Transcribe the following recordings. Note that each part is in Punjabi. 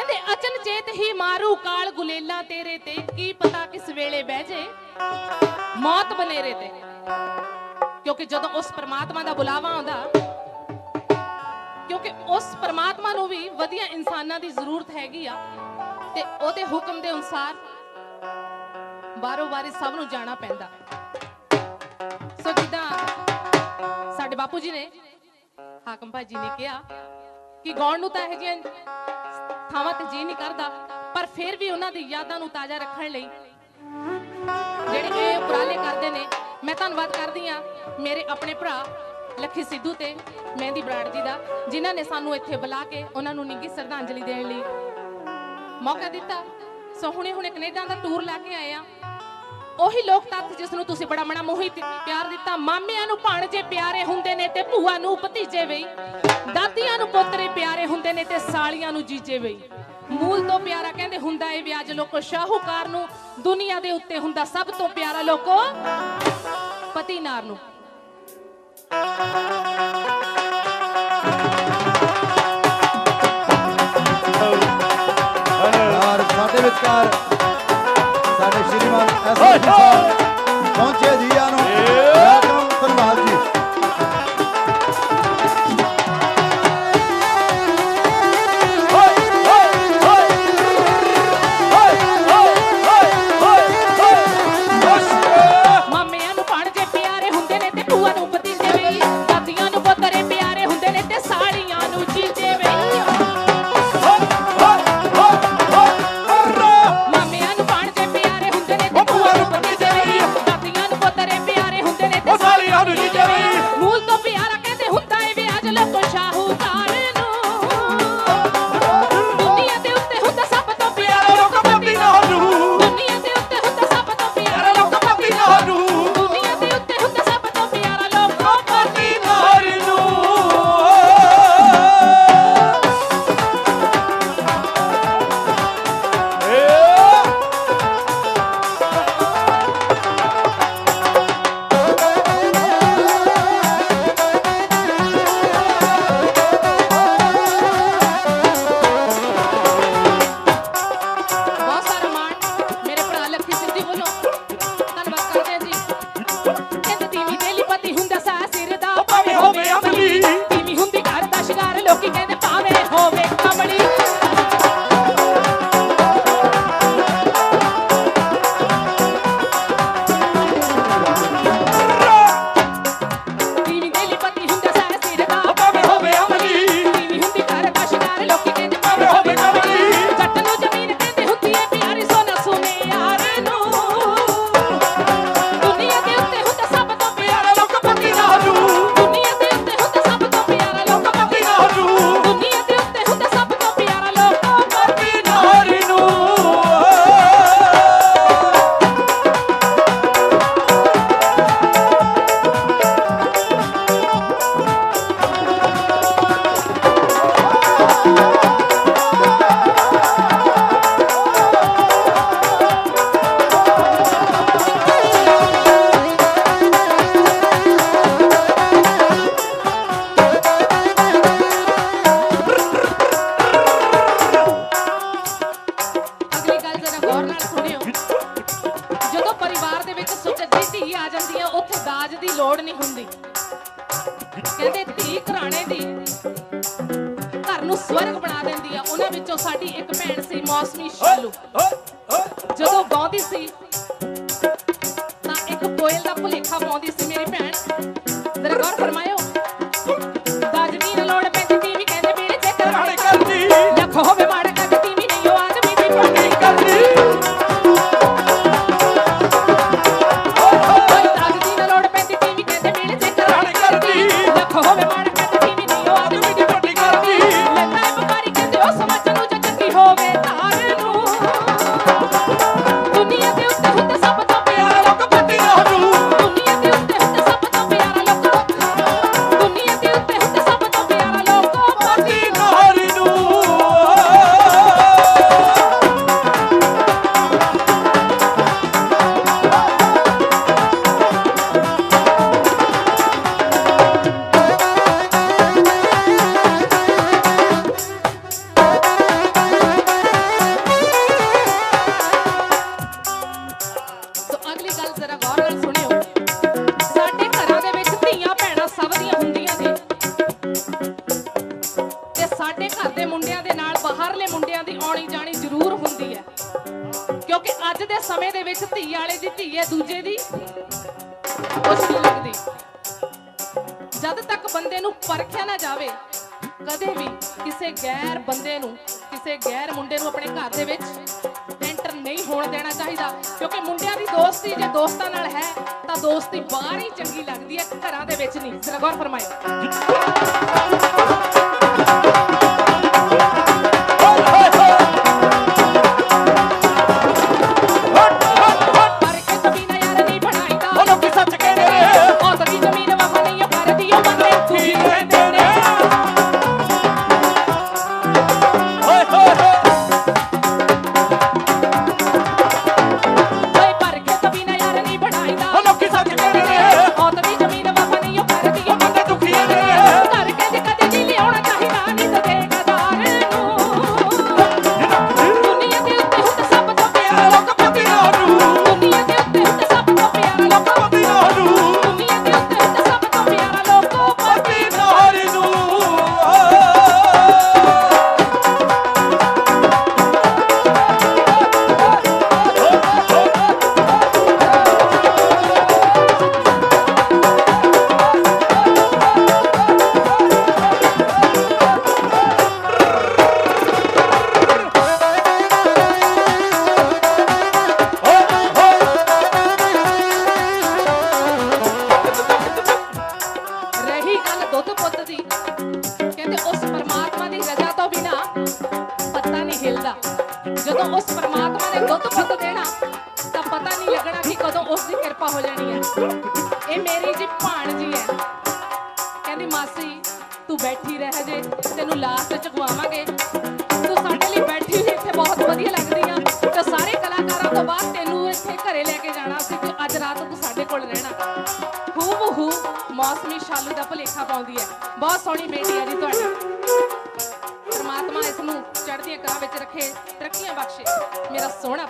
ਕਹਿੰਦੇ, ਅਚਨ ਚੇਤ ਹੀ ਮਾਰੂ ਕਾਲ ਗੁਲੇਲਾ ਤੇਰੇ ਤੇ। ਕੀ ਪਤਾ ਕਿਸ ਵੇਲੇ ਬਹਿ ਜੇ? ਮੌਤ ਬਨੇਰੇ ਤੇ। ਕਿਉਂਕਿ ਜਦੋਂ ਉਸ ਪਰਮਾਤਮਾ ਦਾ ਬੁਲਾਵਾ ਆਉਂਦਾ, ਕਿਉਂਕਿ ਉਸ ਪਰਮਾਤਮਾ ਨੂੰ ਵੀ ਵਧੀਆ ਇਨਸਾਨਾਂ ਦੀ ਜ਼ਰੂਰਤ ਹੈਗੀ ਆ, ਤੇ ਉਹਦੇ ਹੁਕਮ ਦੇ ਅਨੁਸਾਰ ਬਾਰੋ ਬਾਰੀ ਸਭ ਨੂੰ ਜਾਣਾ ਪੈਂਦਾ। ਸੋ ਜਿੱਦਾਂ ਸਾਡੇ ਬਾਪੂ ਜੀ ਨੇ, ਹਾਕਮ ਭਾਜੀ ਨੇ ਕਿਹਾ ਕਿ ਗਾਉਣ ਨੂੰ ਤਾਂ ਇਹ ਜਿਹੀਆਂ ਥਾਵਾਂ ਤੇ ਜੀ ਨਹੀਂ ਕਰਦਾ, ਪਰ ਫਿਰ ਵੀ ਉਹਨਾਂ ਦੀ ਯਾਦਾਂ ਨੂੰ ਤਾਜ਼ਾ ਰੱਖਣ ਲਈ ਜਿਹੜੇ ਇਹ ਉਪਰਾਲੇ ਕਰਦੇ ਨੇ, ਮੈਂ ਧੰਨਵਾਦ ਕਰਦੀ ਆ ਮੇਰੇ ਆਪਣੇ ਭਰਾ ਲੱਖੀ ਸਿੱਧੂ ਤੇ ਮਹਿੰਦੀ ਬਰਾੜ ਜੀ ਦਾ, ਜਿਨ੍ਹਾਂ ਨੇ ਸਾਨੂੰ ਇੱਥੇ ਬੁਲਾ ਕੇ ਉਹਨਾਂ ਨੂੰ ਨਿੱਘੀ ਸ਼ਰਧਾਂਜਲੀ ਦੇਣ ਲਈ ਮੌਕਾ ਦਿੱਤਾ। ਸੋ ਹੁਣੇ ਹੁਣੇ ਕੈਨੇਡਾ ਦਾ ਟੂਰ ਲੈ ਕੇ ਆਏ ਆ ਉਹੀ ਲੋਕ ਤੱਤ ਜਿਸ ਨੂੰ ਤੁਸੀਂ ਬੜਾ ਮਣਾ ਮੋਹਿਤ ਪਿਆਰ ਦਿੱਤਾ। ਮਾਮਿਆਂ ਨੂੰ ਭਾਣਜੇ ਪਿਆਰੇ ਹੁੰਦੇ ਨੇ ਤੇ ਭੂਆ ਨੂੰ ਭਤੀਜੇ ਵਈ। ਦਾਦੀਆਂ ਨੂੰ ਪੋਤਰੇ ਪਿਆਰੇ ਹੁੰਦੇ ਨੇ ਤੇ ਸਾਲੀਆਂ ਨੂੰ ਜੀਜੇ ਵਈ। ਮੂਲ ਤੋਂ ਪਿਆਰਾ ਕਹਿੰਦੇ ਹੁੰਦਾ ਏ ਵਿਆਜ ਲੋਕੋ ਸ਼ਾਹੂਕਾਰ ਨੂੰ ਦੁਨੀਆ ਦੇ ਉੱਤੇ ਹੁੰਦਾ ਸਭ ਤੋਂ ਪਿਆਰਾ ਲੋਕੋ ਪਤੀ ਨਾਰ ਨੂੰ। ਔਰ ਸਾਡੇ ਵਿਚਕਾਰ Essa é a. Bom dia, dia, não ਹੁੰਦੀ। ਕਹਿੰਦੇ ਧੀ ਘਰਾਣੇ ਦੀ ਘਰ ਨੂੰ ਸਵਰਗ ਬਣਾ ਦਿੰਦੀ ਆ। ਉਹਨਾਂ ਵਿੱਚੋਂ ਸਾਡੀ ਇੱਕ ਭੈਣ ਸੀ ਮੌਸਮੀ ਸ਼ਾਲੂ। ਜਦੋਂ ਗਾਉਂਦੀ ਸੀ ਬੰਦੇ ਨੂੰ ਪਰਖਿਆ ਨਾ ਜਾਵੇ। ਕਦੇ ਵੀ ਕਿਸੇ ਗੈਰ ਬੰਦੇ ਨੂੰ, ਕਿਸੇ ਗੈਰ ਮੁੰਡੇ ਨੂੰ ਆਪਣੇ ਘਰ ਦੇ ਵਿੱਚ ਐਂਟਰ ਨਹੀਂ ਹੋਣ ਦੇਣਾ ਚਾਹੀਦਾ। ਕਿਉਂਕਿ ਮੁੰਡਿਆਂ ਦੀ ਦੋਸਤੀ ਜੇ ਦੋਸਤਾਂ ਨਾਲ ਹੈ, ਤਾਂ ਦੋਸਤੀ ਬਾਹਰ ਹੀ ਚੰਗੀ ਲੱਗਦੀ ਹੈ, ਘਰਾਂ ਦੇ ਵਿੱਚ ਨਹੀਂ। ਜ਼ਰਾ ਫਰਮਾਇਓ। ਜਦੋਂ ਉਸ ਪਰਮਾਤਮਾ ਨੇ ਦੁੱਧ ਪੁੱਤ ਦੇਣਾ, ਤਾਂ ਪਤਾ ਨਹੀਂ ਲੱਗਣਾ ਕਿ ਕਦੋਂ ਉਸ ਦੀ ਕਿਰਪਾ ਹੋ ਜਾਣੀ ਹੈ। ਇਹ ਮੇਰੀ ਜੀ ਭਾਣਜੀ ਹੈ। ਕਹਿੰਦੀ, ਮਾਸੀ, ਤੂੰ ਬੈਠੀ ਰਹਿ ਜੇ, ਤੈਨੂੰ ਲਾਸਟ ਚ ਖਵਾਵਾਂਗੇ ਤੂੰ ਸਾਡੇ ਲਈ ਬੈਠੀ ਹੋਈ ਇੱਥੇ ਬਹੁਤ ਵਧੀਆ ਲੱਗਦੀ ਆ। ਤੇ ਸਾਰੇ ਕਲਾਕਾਰਾਂ ਤੋਂ ਬਾਅਦ ਤੈਨੂੰ ਇੱਥੇ ਘਰੇ ਲੈ ਕੇ ਜਾਣਾ ਸੀ ਤੇ ਅੱਜ ਰਾਤ ਤੂੰ ਸਾਡੇ ਕੋਲ ਰਹਿਣਾ। ਹੂ ਹੂ ਮੌਸਮੀ ਸ਼ਾਲੂ ਦਾ ਭੁਲੇਖਾ ਪਾਉਂਦੀ ਹੈ। ਬਹੁਤ ਸੋਹਣੀ ਬੇਟੀ ਹੈ ਜੀ ਤੁਹਾਡੀ। ਪਰਮਾਤਮਾ ਇਸ ਨੂੰ ਚੜ੍ਹਦੀਆਂ ਕਰਾਂ ਵਿੱਚ ਰੱਖੇ ਤਰੱਕੀਆਂ ਬਖਸ਼ੇ। ਮੇਰਾ ਸੋਹਣਾ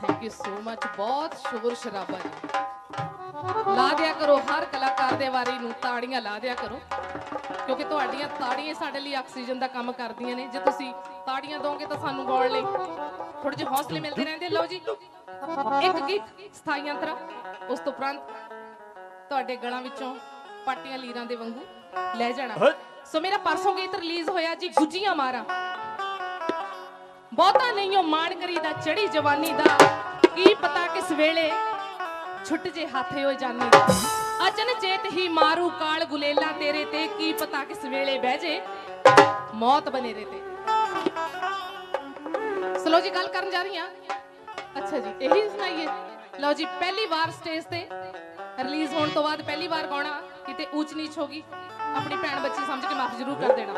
ਥੈਂਕ ਯੂ ਸੋ ਮਚ ਬਹੁਤ ਸ਼ੁਕਰ ਸ਼ਰਾਬਾ ਜੀ। ਲਾ ਦਿਆ ਕਰੋ ਹਰ ਕਲਾਕਾਰ ਦੇ ਵਾਰੀ ਨੂੰ ਤਾੜੀਆਂ ਲਾ ਦਿਆ ਕਰੋ। ਕਿਉਂਕਿ ਤੁਹਾਡੀਆਂ ਤਾੜੀਆਂ ਸਾਡੇ ਲਈ ਆਕਸੀਜਨ ਦਾ ਕੰਮ ਕਰਦੀਆਂ ਨੇ। ਜੇ ਤੁਸੀਂ ਤਾੜੀਆਂ ਦੋਗੇ ਤਾਂ ਸਾਨੂੰ ਗਾਉਣ ਲਈ ਥੋੜੇ ਜਿਹੇ ਹੌਸਲੇ ਮਿਲਦੇ ਰਹਿੰਦੇ। ਲਓ ਜੀ ਇੱਕ ਗੀਤ ਸਥਾਈ ਅੰਤਰਾ। ਉਸ ਤੋਂ ਉਪਰੰਤ ਤੁਹਾਡੇ ਗਲਾਂ ਵਿੱਚੋਂ ਪਾਟੀਆਂ ਲੀਰਾਂ ਦੇ ਵਾਂਗੂ ਲੈ ਜਾਣਾ। ਸੋ ਮੇਰਾ ਪਰਸੋਂ ਗੀਤ ਰਿਲੀਜ਼ ਹੋਇਆ ਜੀ ਗੁੱਜੀਆਂ ਮਾਰਾਂ। ਬਹੁਤਾ ਨਹੀਂ ਉਹ ਮਾਣ ਕਰੀਦਾ ਚੜੀ ਜਵਾਨੀ ਦਾ। ਕੀ ਪਤਾ ਕਿਸ ਵੇਲੇ ਛੁੱਟ ਜੇ ਹੱਥ ਹੋ ਜਾਨੀ ਅਚਨ ਚੇਤ ਹੀ ਮਾਰੂ ਕਾਲ ਗੁਲੇਲਾ ਤੇਰੇ ਤੇ। ਕੀ ਪਤਾ ਕਿਸ ਵੇਲੇ ਬਹਿ ਜੇ ਮੌਤ ਬਨੇਰੇ ਤੇ। ਸਲੋ ਜੀ, ਗੱਲ ਕਰਨ ਜਾ ਰਹੀ ਹਾਂ। ਅੱਛਾ ਜੀ, ਇਹੀ ਸੁਣਾਈਏ। ਲਓ ਜੀ, ਪਹਿਲੀ ਵਾਰ ਸਟੇਜ ਤੇ ਰਿਲੀਜ਼ ਹੋਣ ਤੋਂ ਬਾਅਦ ਪਹਿਲੀ ਵਾਰ ਗਾਉਣਾ ਕਿਤੇ ਊਚ ਨੀਚ ਹੋਗੀ ਆਪਣੀ ਭੈਣ ਬੱਚੀ ਸਮਝ ਕੇ ਮਾਫ ਜ਼ਰੂਰ ਕਰ ਦੇਣਾ।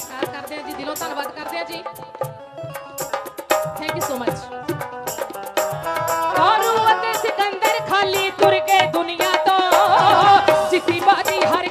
ਸਤਿਕਾਰ ਕਰਦੇ ਹਾਂ ਜੀ, ਦਿਲੋਂ ਧੰਨਵਾਦ ਕਰਦੇ ਹਾਂ ਜੀ। ਥੈਂਕ ਯੂ ਸੋ ਮਚ ਔਰੂ ਅਤੇ ਸਿਕੰਦਰ ਖਾਲੀ ਤੁਰ ਕੇ ਦੁਨੀਆ ਤੋਂ। ਜਿੱਤੀ ਬਾਜੀ ਹਰ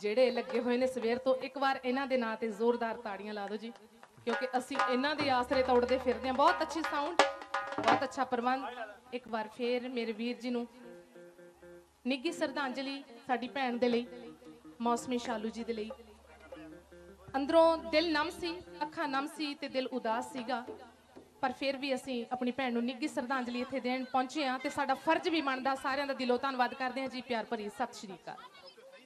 ਜਿਹੜੇ ਲੱਗੇ ਹੋਏ ਨੇ ਸਵੇਰ ਤੋਂ, ਇੱਕ ਵਾਰ ਇਹਨਾਂ ਦੇ ਨਾਂ ਤੇ ਜ਼ੋਰਦਾਰ ਤਾੜੀਆਂ ਲਾ ਦਿਓ ਜੀ, ਕਿਉਂਕਿ ਅਸੀਂ ਇਹਨਾਂ ਦੇ ਆਸਰੇ ਤੋੜਦੇ ਫਿਰਦੇ ਹਾਂ। ਬਹੁਤ ਅੱਛੀ ਸਾਊਂਡ ਬਹੁਤ ਅੱਛਾ ਪ੍ਰਬੰਧ। ਇੱਕ ਵਾਰ ਫੇਰ ਮੇਰੇ ਵੀਰ ਜੀ ਨੂੰ ਨਿੱਗੀ ਸਰਧਾਂਜਲੀ ਸਾਡੀ ਭੈਣ ਦੇ ਲਈ, ਮੌਸਮੀ ਸ਼ਾਲੂ ਜੀ ਦੇ ਲਈ। ਅੰਦਰੋਂ ਦਿਲ ਨਮ ਸੀ, ਅੱਖਾਂ ਨਮ ਸੀ ਤੇ ਦਿਲ ਉਦਾਸ ਸੀਗਾ, ਪਰ ਫਿਰ ਵੀ ਅਸੀਂ ਆਪਣੀ ਭੈਣ ਨੂੰ ਨਿੱਗੀ ਸਰਧਾਂਜਲੀ ਇੱਥੇ ਦੇਣ ਪਹੁੰਚੇ ਆ ਤੇ ਸਾਡਾ ਫਰਜ਼ ਵੀ ਬਣਦਾ ਸਾਰਿਆਂ ਦਾ ਦਿਲੋਂ ਧੰਨਵਾਦ ਕਰਦੇ ਹਾਂ ਜੀ। ਪਿਆਰ ਭਰੀ ਸਤਿ ਸ਼੍ਰੀ ਅਕਾਲ।